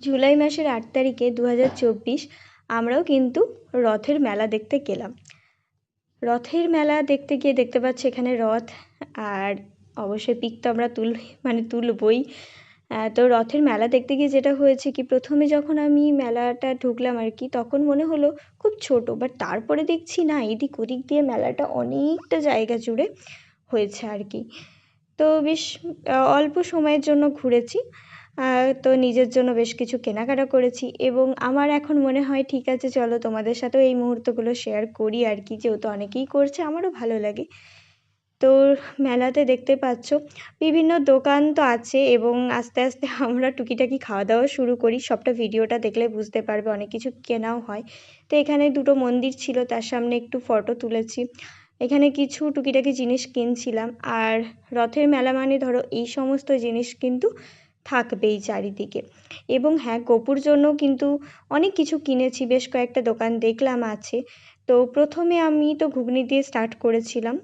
জুলাই মাসের আট তারিখে দু হাজার চব্বিশ আমরাও কিন্তু রথের মেলা দেখতে গেলাম। রথের মেলা দেখতে গিয়ে দেখতে পাচ্ছি এখানে রথ, আর অবশ্যই পিক তো আমরা তুল মানে তুলবই। তো রথের মেলা দেখতে গিয়ে যেটা হয়েছে কি, প্রথমে যখন আমি মেলাটা ঢুকলাম আর কি, তখন মনে হলো খুব ছোট বাট তারপরে দেখছি না, এদিক ওদিক দিয়ে মেলাটা অনেকটা জায়গা জুড়ে হয়েছে আর কি। তো বেশ অল্প সময়ের জন্য ঘুরেছি। তো নিজের জন্য বেশ কিছু কেনাকাটা করেছি এবং আমার এখন মনে হয়, ঠিক আছে, চলো তোমাদের সাথেও এই মুহূর্তগুলো শেয়ার করি আর কি, যেহেতু অনেকেই করছে, আমারও ভালো লাগে। তো মেলাতে দেখতে পাচ্ছ, বিভিন্ন দোকান তো আছে এবং আস্তে আস্তে আমরা টুকিটাকি খাওয়া দাওয়া শুরু করি। সবটা ভিডিওটা দেখলে বুঝতে পারবে, অনেক কিছু কেনাও হয়। তো এখানে দুটো মন্দির ছিল, তার সামনে একটু ফটো তুলেছি। এখানে কিছু টুকিটাকি জিনিস কিনছিলাম। আর রথের মেলা মানে ধরো, এই সমস্ত জিনিস কিন্তু থাকবেই চারিদিকে। এবং হ্যাঁ গোপুর জন্য কিন্তু অনেক কিছু কিনেছি, বেশ কয়েকটা দোকান দেখলাম আছে। তো প্রথমে আমি তো ঘুগনি দিয়ে স্টার্ট করেছিলাম।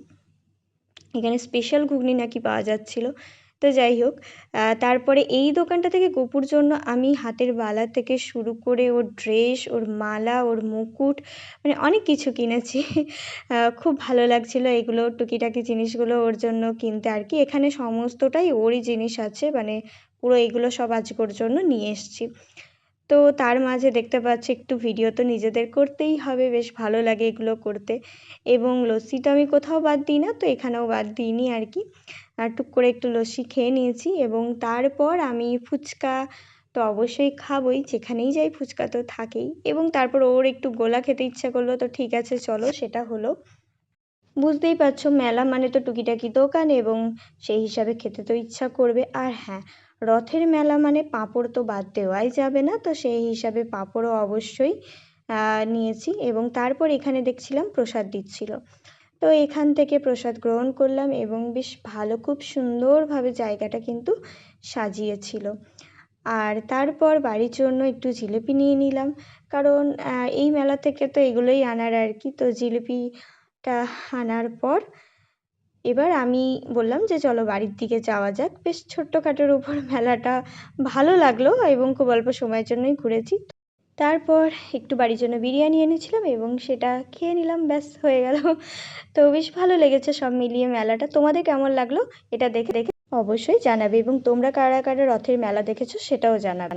এখানে স্পেশাল ঘুগনি নাকি পাওয়া যাচ্ছিল। তো যাই হোক তারপরে এই দোকানটা থেকে গোপুর জন্য আমি হাতের বালা থেকে শুরু করে ওর ড্রেস ওর মালা, ওর মুকুট মানে অনেক কিছু কিনেছি। খুব ভালো লাগছিল এগুলো, টুকিটাকি জিনিসগুলো ওর জন্য কিনতে। আর কি এখানে সমস্তটাই ওরই জিনিস আছে মানে পুরো এগুলো সব আজকের জন্য নিয়ে এসেছি। তো তার মাঝে দেখতে পাচ্ছি একটু ভিডিও তো নিজেদের করতেই হবে, বেশ ভালো লাগে এগুলো করতে। এবং লস্যি তো আমি কোথাও বাদ দিই না, তো এখানেও বাদ দিইনি আর কি। আর টুক করে একটু লস্যি খেয়ে নিয়েছি এবং তারপর আমি ফুচকা তো অবশ্যই খাবই, যেখানেই যাই ফুচকা তো থাকেই। এবং তারপর ওর একটু গোলা খেতে ইচ্ছা করল, তো ঠিক আছে, চলো সেটা হলো। বুঝতেই পারছ, মেলা মানে তো টুকিটাকি দোকান এবং সেই হিসাবে খেতে তো ইচ্ছা করবে। আর হ্যাঁ রথের মেলা মানে পাঁপড় তো বাদ দেওয়াই যাবে না। তো সেই হিসাবে পাঁপড়ও অবশ্যই নিয়েছি এবং তারপর এখানে দেখছিলাম প্রসাদ দিচ্ছিল। তো এখান থেকে প্রসাদ গ্রহণ করলাম এবং বেশ ভালো, খুব সুন্দরভাবে জায়গাটা কিন্তু সাজিয়েছিল। আর তারপর বাড়ির জন্য একটু জিলিপি নিয়ে নিলাম। কারণ এই মেলা থেকে তো এগুলোই আনার আর কি। তো জিলিপিটা আনার পর এবার আমি বললাম যে, চলো বাড়ির দিকে যাওয়া যাক। বেশ ছোট্ট ছোট্টখাটোর উপর মেলাটা ভালো লাগল এবং খুব অল্প সময়ের জন্যই ঘুরেছি। তারপর একটু বাড়ির জন্য বিরিয়ানি এনেছিলাম এবং সেটা খেয়ে নিলাম, ব্যাস হয়ে গেল। তো বেশ ভালো লেগেছে সব মিলিয়ে মেলাটা। তোমাদের কেমন লাগল? এটা দেখে দেখে অবশ্যই জানাবে এবং তোমরা কারা কারা রথের মেলা দেখেছ সেটাও জানাবে।